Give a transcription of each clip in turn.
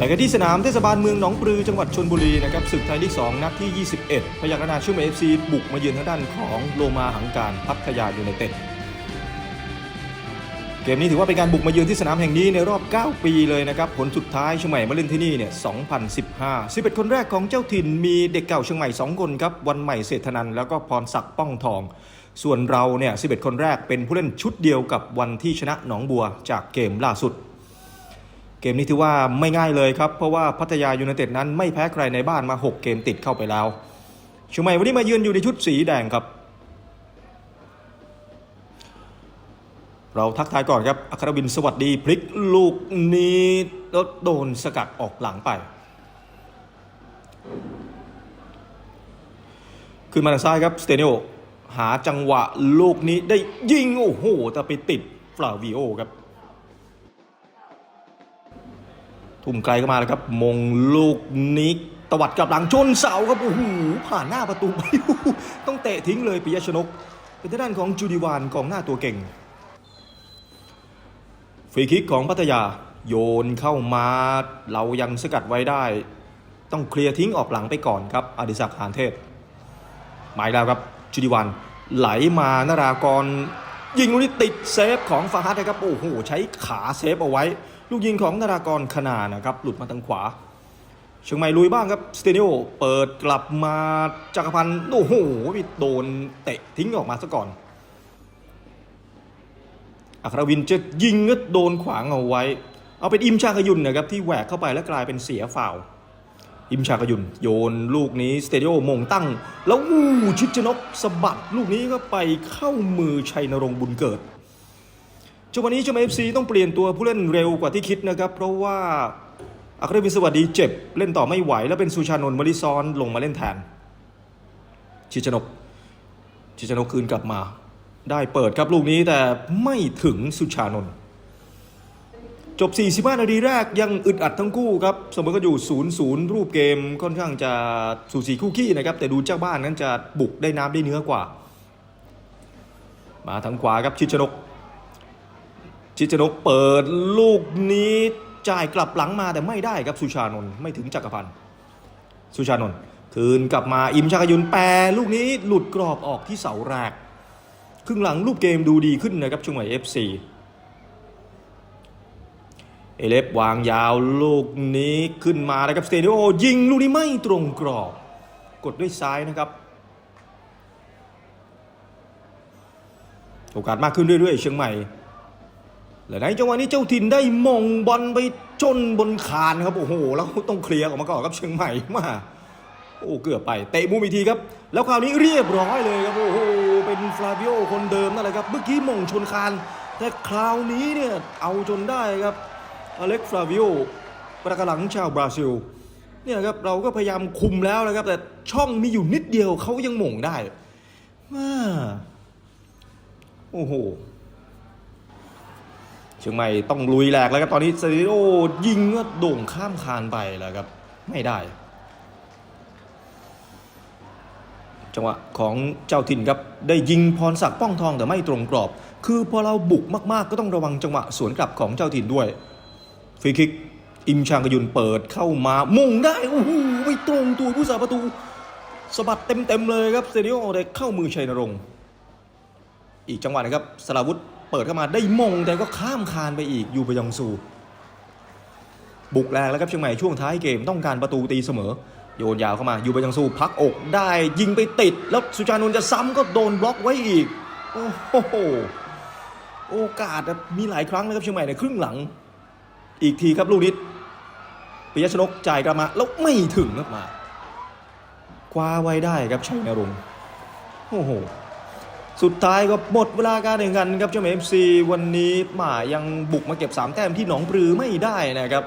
ไปกันที่สนามเทศบาลเมืองหนองปลือจังหวัดชนบุรีนะครับศึกไทยลีก 2 นัดที่ 21 พยัคฆ์นาชื่อเอฟซีบุกมาเยือนทางด้านของโลมาหังการพัทยายูไนเต็ดเกมนี้ถือว่าเป็นการบุกมาเยือนที่สนามแห่งนี้ในรอบ 9 ปีเลยนะครับ ผลสุดท้ายเชียงใหม่มาเล่นที่นี่เนี่ย 2015 11 คนแรกของเจ้าถิ่นมีเด็กเก่าเชียงใหม่ 2 คนครับ วันใหม่เศรษฐนันแล้วก็พรศักดิ์ป้องทอง ส่วนเราเนี่ย 11 คนแรกเป็นผู้เล่นชุดเดียวกับวันที่ชนะหนองบัวจากเกมล่าสุด เกมนี้ถือว่าไม่ง่ายเลยครับ เพราะว่าพัทยายูไนเต็ดนั้นไม่แพ้ใครในบ้านมา 6 เกมติดเข้าไปแล้วชียงใหม่วันนี้มายืนอยู่ในชุดสีแดงครับ เราทักทายก่อนครับอัครวินสวัสดีพลิกลูกนี้แล้วโดนสกัดออกหลังไปขึ้นมาทางซ้ายครับสเตเนโอหาจังหวะลูกนี้ได้ยิง โอ้โหแต่ไปติดฟลาวิโอครับ ทุ่มไกลเข้ามาแล้วครับ มงลูกนี้ตวัดกลับหลังชนเสาครับโอ้โหผ่านหน้าประตูไปต้องเตะทิ้งเลยปิยชนก เป็นด้านของจูดิวานกองหน้าตัวเก่งฟรีคิกของพัทยาโยนเข้ามาเรายังสกัดไว้ได้ ต้องเคลียร์ทิ้งออกหลังไปก่อนครับอดิศักดิ์หานเทพหมายแล้วครับจุดิวันไหลมานารากร ยิงลูกนี้ติดเซฟของฟาฮัดนะครับ โอ้โห ใช้ขาเซฟเอาไว้ ลูกยิงของนารากรขนานะครับ หลุดมาทางขวา เชียงใหม่ลุยบ้างครับ สเตเนโอเปิดกลับมาจักรพันธ์โอ้โหโดนเตะทิ้งออกมาซะก่อน อัครวินจะยิงก็โดนขวางเอาไว้ เอาเป็นอิมชากยุนนะครับที่แหวกเข้าไปแล้วกลายเป็นเสียฝ่าว อิมชากยุน โยนลูกนี้สเตเดียมงตั้ง แล้วอู้ชิดชนกสะบัดลูกนี้ก็ไปเข้ามือชัยนรงค์บุญเกิดจังหวะนี้ชมเอฟซีต้องเปลี่ยนตัวผู้เล่นเร็วกว่าที่คิดนะครับ เพราะว่าอัครวินสวัสดีเจ็บเล่นต่อไม่ไหว แล้วเป็นสุชานนท์มริซอนลงมาเล่นแทน ชิดชนก ชิดชนกคืนกลับมา ได้เปิดครับลูกนี้แต่ไม่ถึงสุชานนท์ จบ 45 นาทีแรกยังอึดอัดทั้งคู่ครับเสมอก็อยู่ 0-0 รูปเกมค่อนข้างจะสูสีคู่ขี้นะครับ แต่ดูเจ้าบ้านนั้นจะบุกได้น้ำได้เนื้อกว่า มาทางขวาครับชิชนก ชิชนกเปิดลูกนี้จ่ายกลับหลังมาแต่ไม่ได้ครับสุชานนท์ไม่ถึงจักรพันธ์สุชานนท์คืนกลับมาอิมชากยุนแปรลูกนี้หลุดกรอบออกที่เสาแรกครึ่งหลังรูปเกมดูดีขึ้นนะครับชียงใหม่ FC เอเลฟวางยาวลูกนี้ขึ้นมานะครับสเตเดีโอยิงลูกนี้ไม่ตรงกรอบ กดด้วยซ้ายนะครับ โอกาสมากขึ้นเรื่อยๆ เชียงใหม่ และในจังหวะนี้เจ้าถิ่นได้มงบอลไปจนบนคานครับโอ้โหแล้วต้องเคลียร์ออกมาก่อนครับเชียงใหม่มาโอ้เกือบไปเตะมุมอีกทีครับ แล้วคราวนี้เรียบร้อยเลยครับโอ้โหเป็นฟลาวิโอคนเดิมนั่นแหละครับเมื่อกี้มงชนคาน แต่คราวนี้เนี่ยเอาจนได้ครับ อเล็กฟลาวิโอประกหลังชาวบราซิลเนี่ยครับเราก็พยายามคุมแล้วนะครับ แต่ช่องมีอยู่นิดเดียวเขายังหม่งได้ว้าโอ้โหเชียงใหม่ต้องลุยแหลกแล้วครับตอนนี้เซริโอยิงก็โด่งข้ามคานไปแล้วครับ ไม่ได้ จังหวะของเจ้าถิ่นครับ ได้ยิงพรศักดิ์ป้องทองแต่ไม่ตรงกรอบ คือพอเราบุกมากๆ ก็ต้องระวังจังหวะสวนกลับของเจ้าถิ่นด้วย ฟรีคิก อิมชางกยุนเปิดเข้ามามุ่งได้โอ้โหไม่ตรงตัวผู้สาประตูสะบัดเต็มๆเลยครับเซเดียโอได้เข้ามือชัยนรงค์อีกจังหวะนะครับสลาวุธเปิดเข้ามาได้มงแต่ก็ข้ามคานไปอีกยูไปยองซูบุกแรงแล้วครับเชียงใหม่ช่วงท้ายเกมต้องการประตูตีเสมอ โยนยาวเข้ามายูไปยองซูพักอกได้ยิงไปติด แล้วสุชานุนจะซ้ำก็โดนบล็อกไว้อีก โอ้โหโอกาสมีหลายครั้งนะครับเชียงใหม่ในครึ่งหลัง อีกทีครับลูกนิดปิยชนกจ่ายกลับมาแล้วไม่ถึงครับมาคว้าไว้ได้ครับชัยนรงค์โอ้โหสุดท้ายก็หมดเวลาการแข่งขันครับเจ้าเอฟซีวันนี้หมายังบุกมาเก็บ 3 แต้มที่หนองปลือไม่ได้นะครับ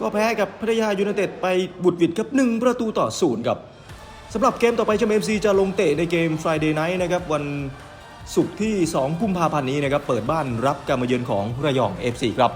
ก็แพ้กับพัทยายูไนเต็ดไปบุดหวิดครับ 1 ประตูต่อศูนย์ครับสำหรับเกมต่อไปเจ้าเอฟซีจะลงเตะในเกม Friday Night นะครับวันศุกร์ที่ 2 กุมภาพันธ์นี้นะครับเปิดบ้านรับการมาเยือนของระยอง FC ครับ